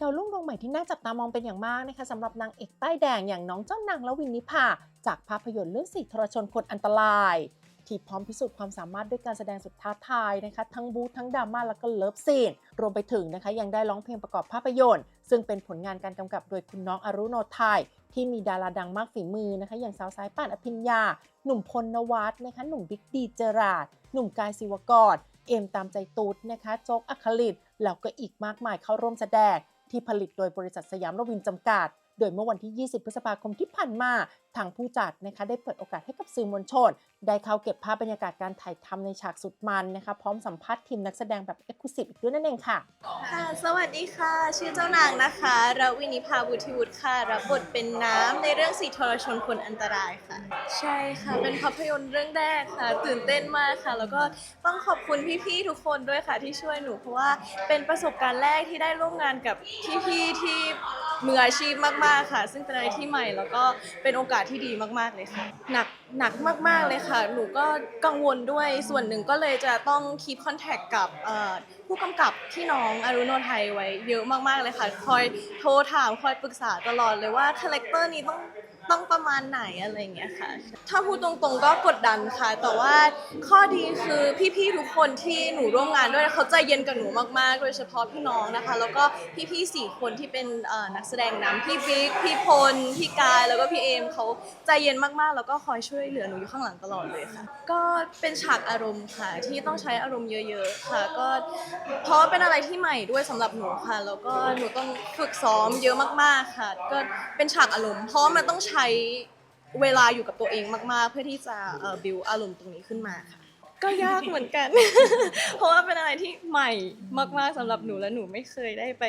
ดาวรุ่งดวงใหม่ที่น่าจับตามองเป็นอย่างมากนะคะสำหรับนางเอกป้แดงอย่างน้องเจ้านางละวินนิพาจากภาพยนตร์เรื่องสีทรชนคนอันตราย ที่พร้อมพิสูจน์ความสามารถด้วยการแสดงสุดท้าทายนะคะทั้งบู๊ทั้งดราม่าแล้วก็เลิฟซีน รวมไปถึงนะคะยังได้ร้องเพลงประกอบภาพยนตร์ ซึ่งเป็นผลงานการกำกับโดยคุณน้องอรุโนไทยที่มีดาราดังมากฝีมือนะคะ อย่างสาวสายป่านอภิญญา หนุ่มพลนวัฒนะคะหนุ่มบิ๊กดีเจอราดหนุ่มกายศิวกรเอมตามใจตูดนะคะโจ๊กอัคลิตแล้วก็อีกมากมายเข้าร่วมแสดง ที่ผลิตโดยบริษัทสยามรวินจำกัด โดยเมื่อวันที่ 20 พฤษภาคมที่ผ่านมาทางผู้จัดนะคะได้เปิดโอกาสให้กับสื่อมวลชน ได้เข้าเก็บภาพบรรยากาศการถ่ายทำในฉากสุดมันนะคะพร้อมสัมภาษณ์ทีมนักแสดงแบบเอ็กซ์คลูซีฟอีกด้วยนั่นเองค่ะ ค่ะ สวัสดีค่ะ ชื่อเจ้านางนะคะรวินิพาบุธิวุฒิค่ะ รับบทเป็นน้ำในเรื่องสีทรชนคนอันตรายค่ะ ใช่ค่ะ เป็นภาพยนตร์เรื่องแรกค่ะ ตื่นเต้นมากค่ะ แล้วก็ต้องขอบคุณพี่ๆทุกคนด้วยค่ะที่ช่วยหนูเพราะว่าเป็นประสบการณ์แรกที่ได้ร่วมงานกับพี่ๆที่ มืออาชีพมากๆค่ะ ซึ่งเป็นอะไรที่ใหม่แล้วก็เป็นโอกาสที่ดีมากๆเลยค่ะ หนักหนักมากๆเลยค่ะ หนูก็กังวลด้วยส่วนหนึ่งก็เลยจะต้องคีปคอนแทคกับผู้กำกับที่น้องอรุโนไทยไว้เยอะมากๆเลยค่ะ คอยโทรถามคอยปรึกษาตลอดเลยว่าคาแรคเตอร์นี้ต้อง ต้องประมาณไหนอะไรอย่างเงี้ยค่ะ ถ้าพูดตรงๆก็กดดันค่ะ แต่ว่าข้อดีคือพี่ๆทุกคนที่หนูร่วมงานด้วยเขาใจเย็นกับหนูมากๆ โดยเฉพาะพี่น้องนะคะ แล้วก็พี่ๆสี่คนที่เป็นนักแสดงนำพี่บิ๊กพี่พลพี่กายแล้วก็พี่เอมเขาใจเย็นมากๆ แล้วก็คอยช่วยเหลือหนูอยู่ข้างหลังตลอดเลยค่ะ ก็เป็นฉากอารมณ์ค่ะ ที่ต้องใช้อารมณ์เยอะ ๆ ค่ะ ก็เพราะเป็นอะไรที่ใหม่ด้วยสำหรับหนูค่ะ แล้วก็หนูต้องฝึกซ้อมเยอะมากๆค่ะ ก็เป็นฉากอารมณ์เพราะมันต้องใช้เวลาอยู่กับตัวเองมากๆ เพื่อที่จะบิวอารมณ์ตรงนี้ขึ้นมาค่ะ ก็ยากเหมือนกัน เพราะว่าเป็นอะไรที่ใหม่มากๆสำหรับหนูและหนูไม่เคยได้ไป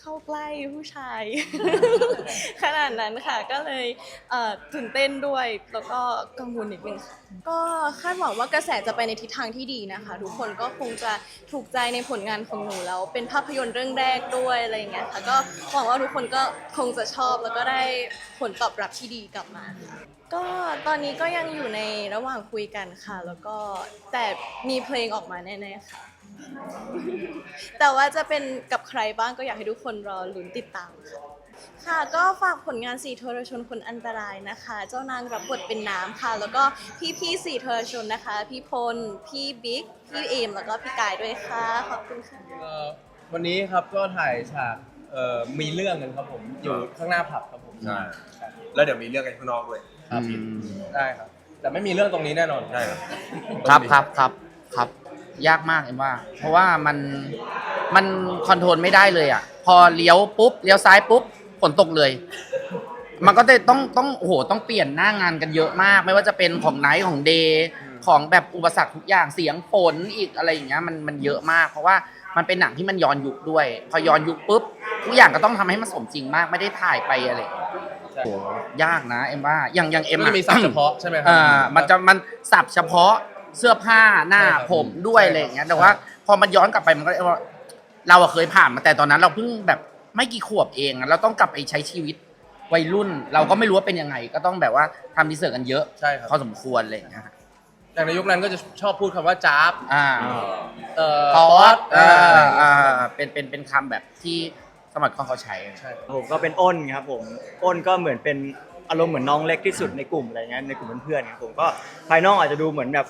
เข้าใกล้ผู้ชาย ขนาดนั้นค่ะก็เลยเอ่อตื่นเต้นด้วยแล้วก็กังวลนิดนึงค่ะก็คาดหวังว่ากระแสจะไปในทิศทางที่ดีนะคะ ทุกคนก็คงจะถูกใจในผลงานของหนูแล้วเป็นภาพยนตร์เรื่องแรกด้วยอะไรอย่างเงี้ยค่ะก็หวังว่าทุกคนก็คงจะชอบแล้วก็ได้ผลตอบรับที่ดีกลับมา ก็ตอนนี้ก็ยังอยู่ในระหว่างคุยกันค่ะ แล้วก็แต่มีเพลงออกมาแน่ๆค่ะ แต่ว่าจะเป็นกับใครบ้างก็อยากให้ทุกคนรอลุ้นติดตามค่ะ ค่ะก็ฝากผลงานสี่ทรชนคนอันตรายนะคะ เจ้านางรับบทเป็นน้ำค่ะ แล้วก็พี่พี่ๆสี่ทรชนนะคะ พี่พล พี่บิ๊ก พี่เอม แล้วก็พี่กายด้วยค่ะ ขอบคุณค่ะ เอ่อวันนี้ครับก็ถ่ายฉาก เอ่อมีเรื่องกันครับผมอยู่ข้างหน้าผับครับผมใช่แล้วเดี๋ยวมีเรื่องกันข้างนอกด้วย ครับได้ครับ แต่ไม่มีเรื่องตรงนี้แน่นอนใช่ครับ ครับครับครับครับ ยากมากเอ็มว่า เพราะว่ามันมันคอนโทรลไม่ได้เลยอะ พอเลี้ยวปุ๊บเลี้ยวซ้ายปุ๊บฝนตกเลย มันก็จะต้องต้องโอ้โหต้องเปลี่ยนหน้างานกันเยอะมาก ไม่ว่าจะเป็นของไนท์ของเดย์ของแบบอุปสรรคทุกอย่างเสียงฝนอีกอะไรอย่างเงี้ยมันมันเยอะมาก เพราะว่า มันเป็นหนังที่มันย้อนยุคด้วย พอย้อนยุคปุ๊บทุกอย่างก็ต้องทำให้มันสมจริงมากไม่ได้ถ่ายไปอะไรอย่างเงี้ยใช่โอ้โหยากนะเอ็มว่าอย่างอย่างเอ็มมันอะ จะมีศัพท์เฉพาะใช่ไหมครั อ่ามันจะมันสับเฉพาะเสื้อผ้าหน้าใช่ครับผมด้วยใช่ครับอะไรอย่างเงี้ยแต่ว่า พอมันย้อนกลับไปมันก็ว่าเราอะเคยผ่านมาแต่ตอนนั้นเราเพิ่งแบบไม่กี่ขวบเองอะเราต้องกลับไปใช้ชีวิตวัยรุ่น เราก็ไม่รู้ว่าเป็นยังไง ก็ต้องแบบว่าทำดีเสิร์ชกันเยอะใช่ครับ พอสมควรอะไรอย่างเลยนะฮะ อย่างในยุคนั้นก็จะชอบพูดคำว่าจ้าบอ่าเอ่อตอสเอ่อ่าออ่าเป็นเป็นเป็นคำแบบที่สมัยก่อนเขาใช้ใช่ผมก็เป็นอ้นครับผมอ้นก็เหมือนเป็นอารมณ์เหมือนน้องเล็กที่สุดในกลุ่มอะไรเงี้ยในกลุ่มเพื่อนๆครับผมก็ภายนอกอาจจะดูเหมือนแบบ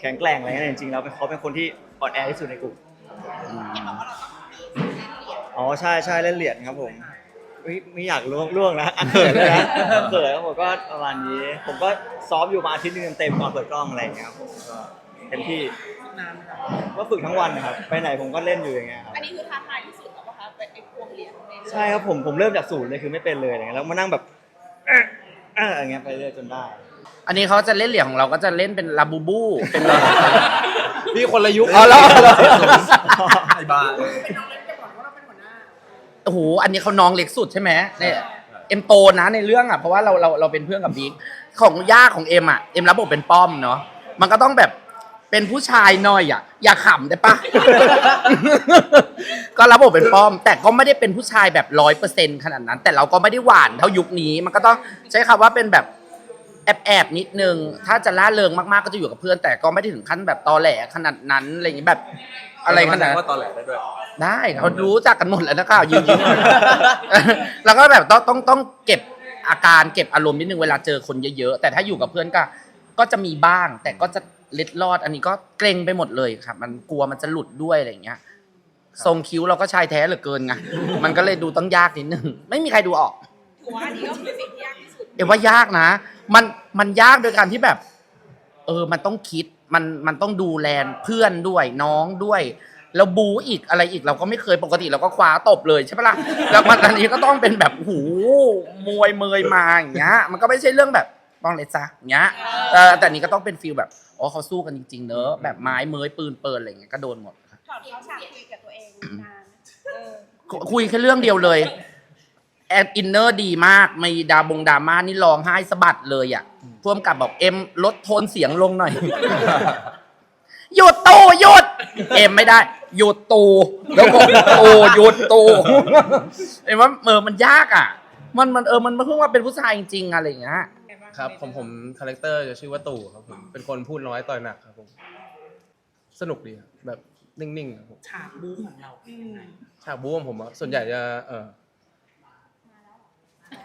แข็งแกร่งอะไรเงี้ยแต่จริงๆแล้วเป็นเขาเป็นคนที่อ่อนแอที่สุดในกลุ่มอ๋อใช่ใช่เล่นเหรียญครับผม เฮ้ยไม่อยากล่วงล่วงนะอะเขินเลยนะเขินครับผมก็ประมาณนี้ ผมก็ซ้อมอยู่มาอาทิตย์หนึงเต็มๆก่อนเปิดกล้องอะไรอย่างเงี้ยครับผมก็เต็มที่ก็ฝึกทั้งวันนะครับไปไหนผมก็เล่นอยู่อย่างเงี้ยครับ อันนี้คือท้าทายที่สุดหรอเปล่าคะเป็นไอ้พวงเหรียญในใช่ครับผมผมเริ่มจากศูนย์เลยคือไม่เป็นเลยอะไรเงี้ยแล้วมานั่งแบบเอ๊ะเอ๊ะอย่างเงี้ยไปเรื่อยจนได้ อันนี้เขาจะเล่นเหรียญของเราก็จะเล่นเป็นลาบูบู เป็นอะไรพี่คนละยุคอ๋อแล้ว ไอ้บ้า โอ้โหอันนี้เขาน้องเล็กสุดใช่ไหมเนี่ยเอ็มโตนะในเรื่องอะเพราะว่าเราเราเราเป็นเพื่อนกับบิ๊กของย่าของเอ็มอะเอ็มรับบทเป็นป้อมเนาะมันก็ต้องแบบเป็นผู้ชายหน่อยอะอย่าขำได้ปะ ก็รับบทเป็นป้อม แต่ก็ไม่ได้เป็นผู้ชายแบบร้อยเปอร์เซ็นขนาดนั้น แต่เราก็ไม่ได้หวานเท่ายุคนี้ มันก็ต้องใช้คำว่าเป็นแบบ แอบแอบๆนิดนึง ถ้าจะล่าเริงมากๆก็จะอยู่กับเพื่อน แต่ก็ไม่ได้ถึงขั้นแบบตอแหลขนาดนั้นอะไรอย่างนี้แบบอะไรขนาดนั้น ว่าตอนแหลได้ด้วย ได้เขารู้จักกันหมดแล้วนะครับยืนยิ้ม แล้วก็แบบต้องต้องต้องเก็บอาการเก็บอารมณ์นิดนึงเวลาเจอคนเยอะๆ แต่ถ้าอยู่กับเพื่อนก็ ก็จะมีบ้าง แต่ก็จะเล็ดลอด อันนี้ก็เกรงไปหมดเลยครับ มันกลัวมันจะหลุดด้วยอะไรอย่างเงี้ย ทรงคิ้วเราก็ชายแท้เหลือเกินไง มันก็เลยดูต้องยากนิดนึง ไม่มีใครดูออกเอว่ายากนะ มันมันยากโดยการที่แบบ เออ มันต้องคิดมันมันต้องดูแลเพื่อนด้วยน้องด้วย แล้วบูอีกอะไรอีกเราก็ไม่เคยปกติเราก็คว้าตบเลยใช่ปะล่ะแล้วมันอันนี้ก็ต้องเป็นแบบหูมวยเมยมาอย่างเงี้ย มันก็ไม่ใช่เรื่องแบบต้องเลยจ้ะอย่างเงี้ยเออแต่นี้ก็ต้องเป็นฟีลแบบอ๋อเขาสู้กันจริงๆเนอะแบบไม้เมยปืนเปิดอะไรอย่างเงี้ยก็โดนหมดครับถอดเขาฉากคุยกับตัวเองนานเออ คุคุยแค่เรื่องเดียวเลย แอดอินเนอร์ดีมากมีดาบงดราม่านี่ร้องไห้สะบัดเลยอะพ่วมกับบอกเอ็มลดโทนเสียงลงหน่อย หยุดตูหยุด เอ็มไม่ได้ หยุดตูแล้วก็ตูหยุดตูเอ็มว่าเออมันยากอะ มันมันเออมันเพิ่งว่าเป็นผู้ชายจริงๆอะไรอย่างเงี้ยครับผมผมคาแรคเตอร์จะชื่อว่าตู่ครับผมเป็นคนพูดน้อยต่อยหนักครับผมสนุกดีครับแบบนิ่งๆครับผมฉากบู๊ของเราเป็นยังไงฉากบู๊ของผมอะส่วนใหญ่จะเออ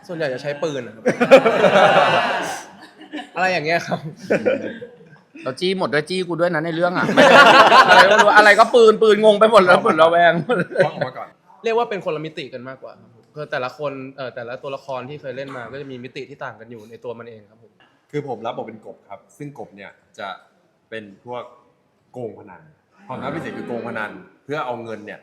ส่วนใหญ่จะใช้ปืนนะครับ อะไรอย่างเงี้ยครับ เราจี้หมดด้วยจี้กูด้วยนะในเรื่องอะไม่ได้อะไรก็ไม่รู้อะไรก็ปืนปืนงงไปหมดแล้วหมดระแวงหมดเลย ว่างออกมาก่อน เรียกว่าเป็นคนละมิติกันมากกว่าครับผมคือแต่ละคนเอ่อแต่ละตัวละครที่เคยเล่นมาก็จะมีมิติที่ต่างกันอยู่ในตัวมันเองครับผม คือผมรับบทเป็นกบครับ ซึ่งกบเนี่ยจะเป็นพวกโกงพนันความท้าพิเศษคือโกงพนันเพื่อเอาเงินเนี่ย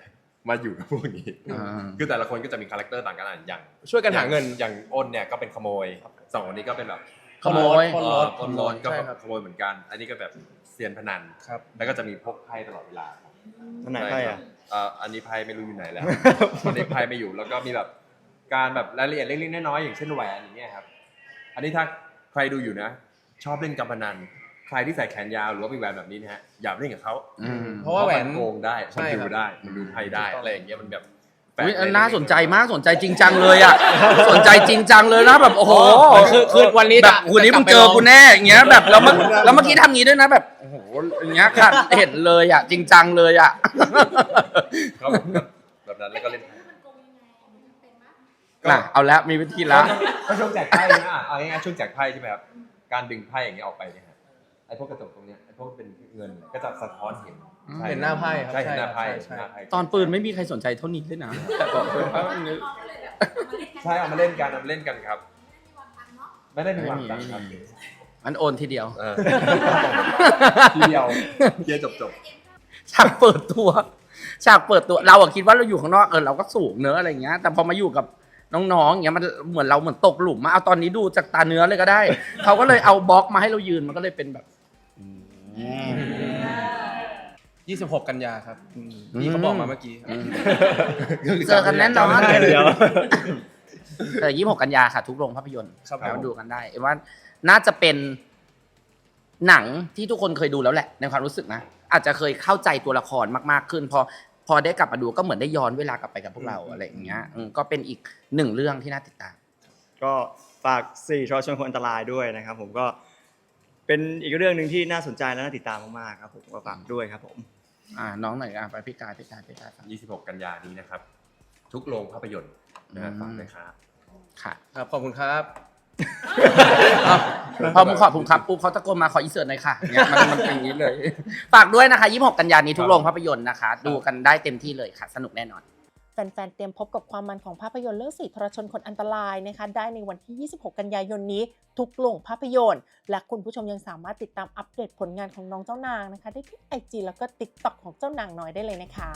มาอยู่กับพวกนี้อ่าคือแต่ละคนก็จะมีคาแรคเตอร์ต่างกันอะอย่างช่วยกันหาเงินอย่างอ้นเนี่ยก็เป็นขโมยสองคนนี้ก็เป็นแบบขโมยปล้นรถปล้นรถก็ใช่ครับขโมยเหมือนกัน อันนี้ก็แบบเซียนพนันครับแล้วก็จะมีพกไพ่ตลอดเวลาครับอันไหนไพ่อะเอ่ออันนี้ไพ่ไม่รู้อยู่ไหนแล้วอันนี้ไพ่ไม่อยู่แล้วก็มีแบบการแบบรายละเอียดเล็กๆน้อยๆอย่างเช่นแหวนอย่างเงี้ยครับ อันนี้ถ้าใครดูอยู่นะ ชอบเล่นการพนัน ใครที่ใส่แขนยาวหรือว่ามีแหวนแบบนี้นะฮะอย่าเล่นกับเขาอืม เพราะว่าแหวนมัโกงได้ใช่มันคดูรับ ได้มันดูไพ่ได้ถูกต้องอะไรอย่างเงี้ยมันแบบแปลกอุ๊ยเล็กๆน่าสนใจมากสนใจจริงจังเลยอะ สนใจจริงจังเลยนะแบบโอ้โหคือคือวันนี้แบบจะวันนี้มึงเจอกูแน่อย่างเงี้ยแบบแล้วเมื่อแล้วเมื่อกี้ทำงี้ด้วยนะแบบโอ้โหอย่างเงี้ยค่ะเห็นเลยอะ จริงจังเลยอะครับผมแบบนั้นแล้วก็เล่นไพ่น่ะเอาละมีวิธีละ ก็ช่วงแจกไพ่นะเอาง่ายๆช่วงแจกไพ่ใช่ไหมครับการดึงไพ่อย่างเงี้ยออกไปเนี่ยฮะ ไอ้พวกกระจกตรงเนี้ยไอ้พวกเป็นเงินก็จะสะท้อนเห็นใช่เห็นหน้าไพ่ครับใช่เห็นหน้าไพ่ใช่เห็นหน้าไพ่ตอนปืนไม่มีใครสนใจเท่านี้เลยนะแต่บอกเลยว่ามันนึก ใช่เอามาเล่นกันเอามาเล่นกันครับ ไม่ได้มีวางตังค์ครับมันโอนทีเดียวเออทีเดียวเคลียร์จบจบฉากเปิดตัวฉากเปิดตัวเราอะคิดว่าเราอยู่ข้างนอกเออเราก็สูงเนื้อะอะไรเงี้ย แต่พอมาอยู่กับน้องๆอย่างเงี้ยมันเหมือนเราเหมือนตกหลุมมาเอาตอนนี้ดูจากตาเนื้อเลยก็ได้ เขาก็เลยเอาบล็อกมาให้เรายืนมันก็เลยเป็นแบบ 26 กันยาครับอืมพี่เขาบอกมาเมื่อกี้อืมเจอกันแน่นอนจำได้เดียวเออยี่หกกันยาค่ะ ทุกโรงภาพยนตร์ครับผมแล้วดูกันได้เอ็มว่าน่าจะเป็นหนังที่ทุกคนเคยดูแล้วแหละ ในความรู้สึกนะ อาจจะเคยเข้าใจตัวละครมาก ๆ ขึ้น พอพอได้กลับมาดูก็เหมือนได้ย้อนเวลากลับไปกับพวกเราอะไรอย่างเงี้ยอืมก็เป็นอีกหนึ่งเรื่องที่น่าติดตาม ก็ฝากสี่ทรชนคนอันตรายด้วยนะครับผมก็ เป็นอีกเรื่องหนึ่งที่น่าสนใจและน่าติดตามมากๆครับผมก็ฝากด้วยครับผมอ่าน้องหน่อยอะไปพี่กายพี่กายพี่กายฟัง 26 กันยานี้นะครับ ทุกโรงภาพยนตร์นะฮะอืม ฝากด้วยครับ ค่ะครับขอบคุณครับพอมึงขอบผมครับปุ๊บเขาตะโกนมาขออินเสิร์ตหน่อยค่ะเนี่ยมันมันเป็นอย่างนี้เลย ฝากด้วยนะคะ 26 กันยายนนี้ทุกโรงภาพยนตร์นะคะ ดูกันได้เต็มที่เลยค่ะ สนุกแน่นอนแฟนๆ เตรียมพบกับความมันของภาพยนตร์เรื่องสีทรชนคนอันตรายนะคะ ได้ในวันที่ 26 กันยายนนี้ ทุกโรงภาพยนตร์ และคุณผู้ชมยังสามารถติดตามอัปเดตผลงานของน้องเจ้านางนะคะ ได้ที่ไอจีแล้วก็ติ๊กต็อกของเจ้านางน้อยได้เลยนะคะ